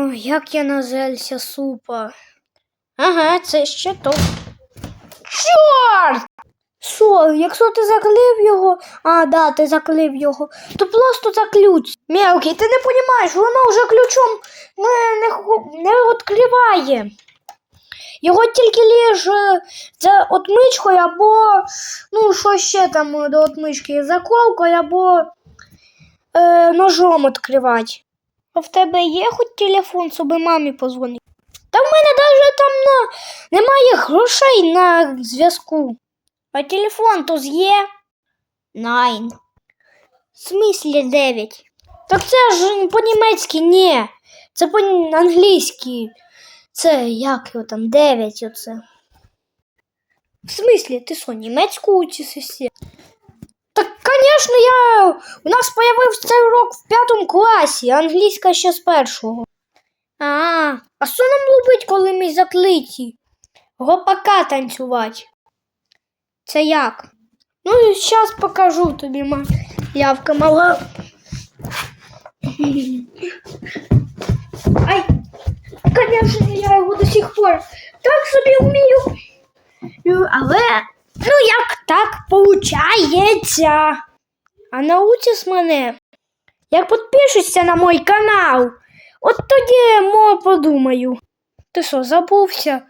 О, як я назелься супа. Ага, це ще то. Чорт! Що, якщо ти заклив його, а, да, ти заклив його, то просто заключ. Мелкий, ти не розумієш, воно вже ключом не, не, не відкриває. Його тільки лиш е, за отмичкою або, ну, що ще там до отмички, заколкою або е, ножом відкривати. В тебе є хоч телефон, щоб мамі позвонити? Та в мене навіть там на... немає грошей на зв'язку. А телефон то є? Найн. В смислі дев'ять? Так це ж по-німецьки ні. Це по-англійськи. Це як його там, дев'ять оце. В смислі, ти що, німецьку учишся? Звісно, я... у нас появився цей урок в п'ятому класі, англійська ще з першого. А, а що нам робить, коли ми заклиті? Гопака танцювати. Це як? Ну, зараз покажу тобі, ма. Лявка мала. Ай, конечно, я його до сих пор так собі вмію. Ну, Але, ну як так получається? А научиш мене, як підпишешся на мій канал, от тоді мо подумаю. Ти що, забувся,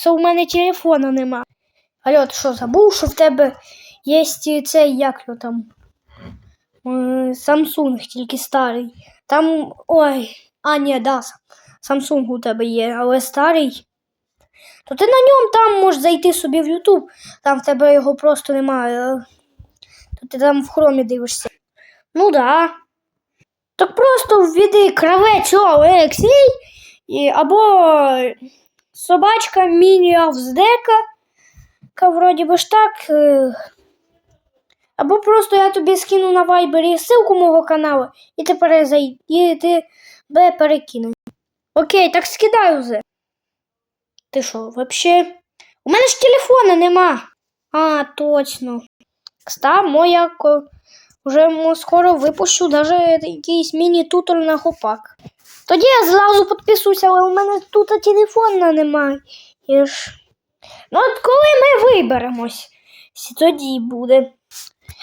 що в мене телефона нема? Алло, ти що, забув, що в тебе є цей, як його там? Е, Samsung, тільки старий. Там. Ой. А, ні, да, Samsung у тебе є, але старий. То ти на ньому там можеш зайти собі в YouTube, там в тебе його просто немає. То ти там в хромі дивишся. Ну да. Так просто введи кравець Олексій і, або собачка міні-авздека. Ка вроді би ж так. е, Або просто я тобі скину на вайбері ссылку мого каналу, і ти перезай... і ти перекину. Окей, так скидай уже. Ти що, вообще? У мене ж телефона нема. А, точно. Кстати, моя вже скоро випущу даже якийсь міні-тутор на хопак. Тоді я зразу підписуюся, але у мене тут телефона немає. Ну от коли ми виберемось, тоді буде.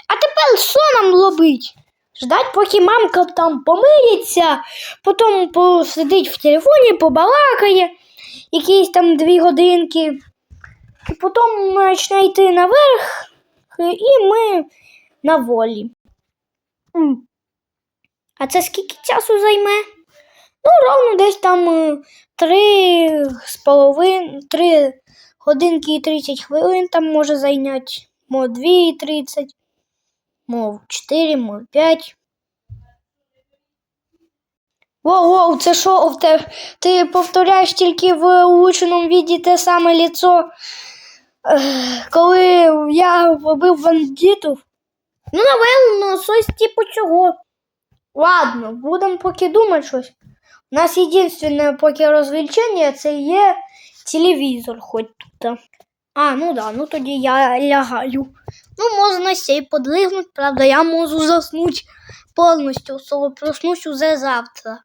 А тепер що нам робить? Ждать, поки мамка там помиється, потім посидить в телефоні, побалакає якісь там дві годинки, і потім почне йти наверх, і ми на волі. А це скільки часу займе? Ну, ровно десь там е, три з половиною, три годинки і 30 хвилин там може зайняти, мо 2 і 30, мов 4, мов 5. Воу, воу, це що в те? Ти повторяєш тільки в улучшеному віді те саме ліцо, коли я побив бандитів? Ну, напевно, щось типу цього. Ладно, будемо поки думати щось. У нас єдине поки розвлечення це є телевізор хоч тут. А, ну да, ну тоді я лягаю. Ну, можна ще й правда, я можу заснути повністю, проснусь уже завтра.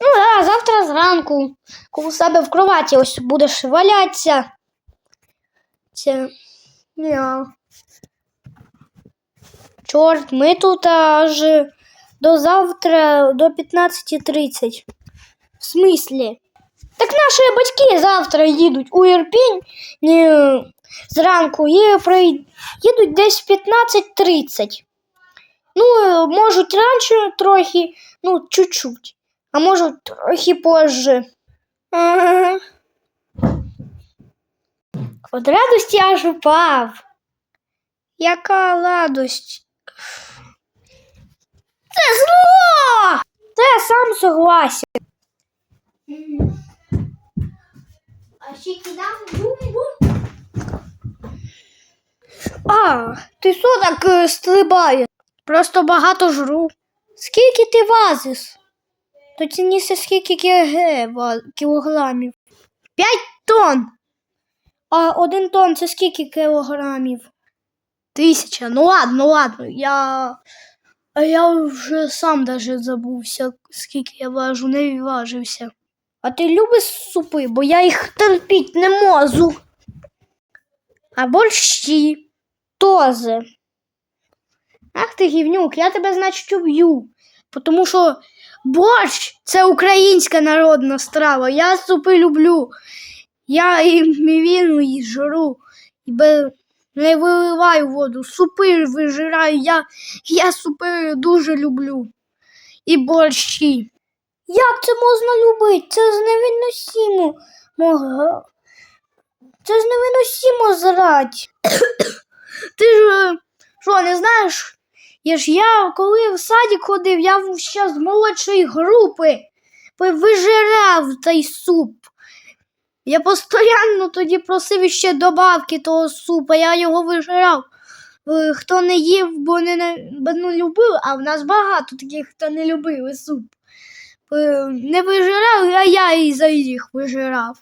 Ну да, завтра зранку, у себе в кроваті ось будеш валятися. Це. Я. Чорт, ми тут аж до завтра до 15.30. В смислі? Так наші батьки завтра їдуть у Ірпінь зранку і їдуть десь в 15.30. Ну, можуть раніше трохи, ну, чуть-чуть, а можуть трохи позже. Ага. От радості аж упав. Яка радость? Це зло! Це я сам согласен. А ще кидав бум-бум. А, ти що так е, стрибає? Просто багато жру. Скільки ти вазиш? То цінніше скільки кілограмів. П'ять тонн. А один тонн це скільки кілограмів? Тисяча. Ну ладно, ладно. Я. А я вже сам даже забувся, скільки я важу, не важився. А ти любиш супи, бо я їх терпіть не можу. А борщі, този. Ах ти гівнюк, я тебе, значить, уб'ю. Тому що борщ це українська народна страва. Я супи люблю. Я і він і жру. І не виливаю воду. Супи вижираю. Я, я супи дуже люблю. І борщі. Як це можна любити? Це ж невиносимо. Мога. Це ж невиносимо зрати. Ти ж е, що, не знаєш? Я ж я, коли в садик ходив, я ще з молодшої групи вижирав цей суп. Я постійно тоді просив ще добавки того супа, я його вижирав. Е, Хто не їв, бо не, не любив, а в нас багато таких, хто не любив суп. Е, Не вижирав, а я і за їх вижирав.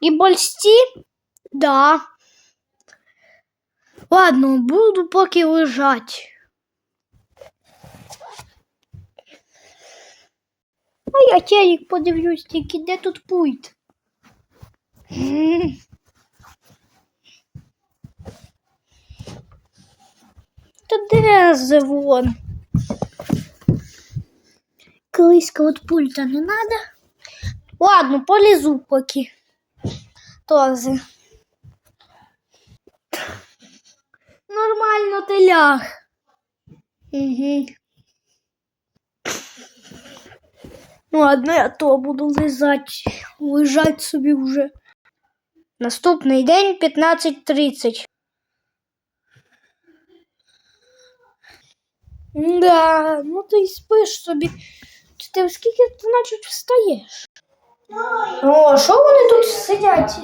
І борщі? Да. Ладно, буду поки лежать. А я телек подивлюсь, тільки де тут пульт. Та де же вон? Колись от пульта не надо. Ладно, полізу поки. Този. Нормально ти ляг. Угу. Ну, ладно, я то буду лежать. Лежать собі вже. Наступний день 15.30. Да, ну ти й спиш собі. Чи ти скільки ти значить встаєш? О, що вони тут сидять?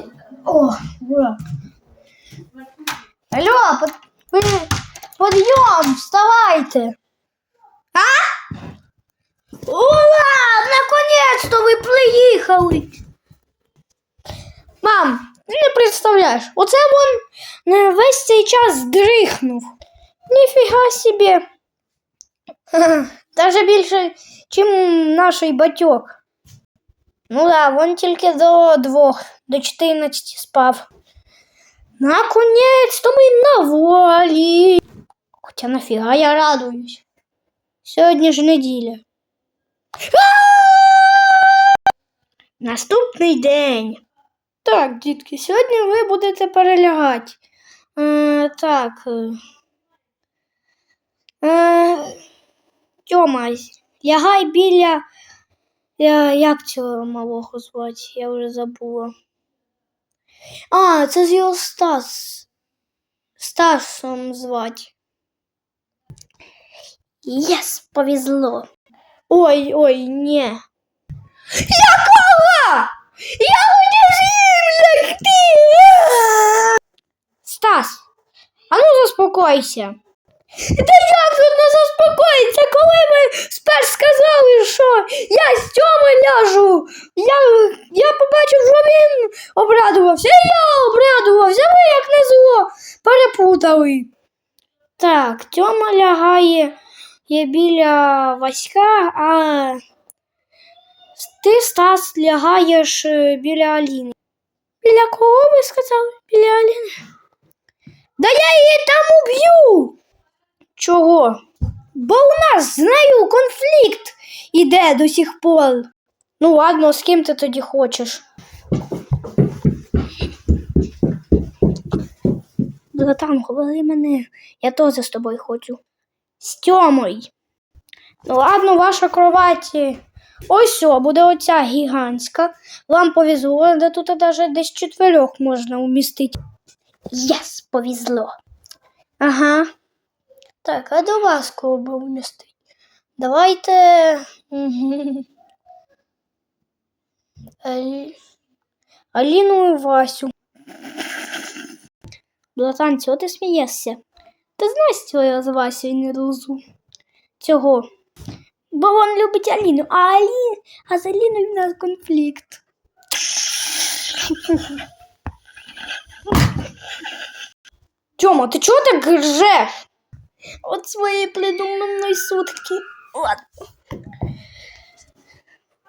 О, ура. Алло, под... ви- подйом, вставайте. А? Ура! Наконец-то ви приїхали. Мам, ти не представляєш, оце вон не весь цей час дрихнув. Ніфіга собі. Даже більше, чим наш батьок. Ну да, вон тільки до двох, до 14 спав. Наконець-то ми на волі. Хоча нафіга я радуюсь. Сьогодні ж неділя. Наступний день. Так, дітки, сьогодні ви будете перелягати. Е, так. е. Е, Тьома, лягай біля. Я, як цього малого звати? Я вже забула. А, це з його Стас. Стасом звати. Єс, повезло. Ой, ой, ні. Якого? Я хотів з ним лягти. Стас, а ну заспокойся. Та перепутали. Так, Тьома лягає є біля Васька, а ти, Стас, лягаєш е, біля Аліни. Біля кого ви сказали? Біля Аліни? Да я її там уб'ю. Чого? Бо у нас з нею конфлікт іде до сих пор. Ну ладно, з ким ти тоді хочеш? Братан, говори мене, я теж з тобою хочу. З Тьомою. Ну ладно, ваша кровать. Ось о, буде оця гігантська. Вам повезло, де тут навіть десь чотирьох можна умістити. Єс, повезло. Ага. Так, а до вас кого би вмістити? Давайте. Аліну і Васю. Братан, чого ти смієшся? Ти знаєш, чого я з Васю не розу? Цього. Бо він любить Аліну, а, Алі... а з Аліною в нас конфлікт. Тьома, ти чого так ржеш? От своєї придуманої сутки. Ладно.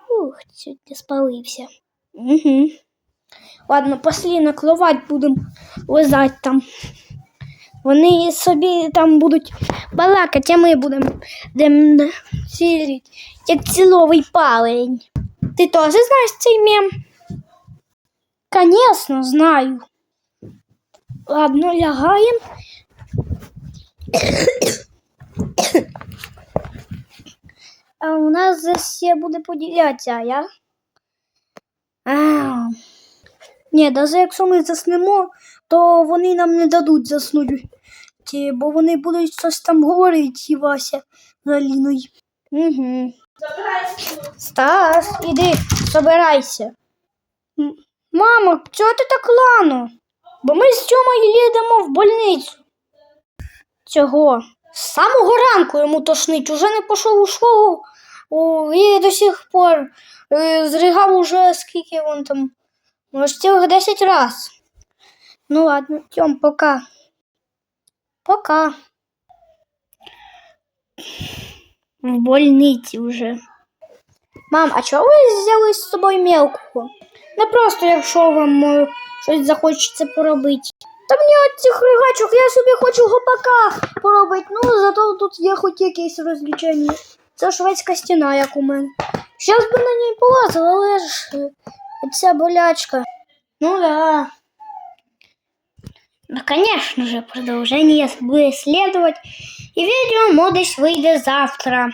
Ух, сьогодні спалився. Угу. Ладно, пошли накловать будемо лизати там. Вони собі там будуть балакати, а ми будемо будем цілити, як ціловий палень. Ти теж знаєш цей мем? Конечно, знаю. Ладно, лягаємо. А у нас здесь ще буде поділятися, а я? А. Ні, навіть якщо ми заснемо, то вони нам не дадуть заснути, бо вони будуть щось там говорити, Вася з Аліною. Угу. Стас, іди, собирайся. М- Мамо, чого ти так рано? Бо ми з Тьомою їдемо в больницю. Чого? З самого ранку йому тошнить, уже не пішов у школу і до сих пор е, зригав уже скільки він там. Може, цілих 10 раз. Ну ладно, Тьом, пока. Пока. В больниці вже. Мам, а чого ви взяли з собою мелкого? Не просто, якщо вам е, щось захочеться поробити. Та мені от цих я собі хочу гопака поробити. Ну, зато тут є хоч якесь розвлечення. Це шведська стіна, як у мене. Щас би на ній полазила, але ж е, ця болячка. Ну да. Ну, конечно же, продолжение будет следовать, и видео модus выйдет завтра.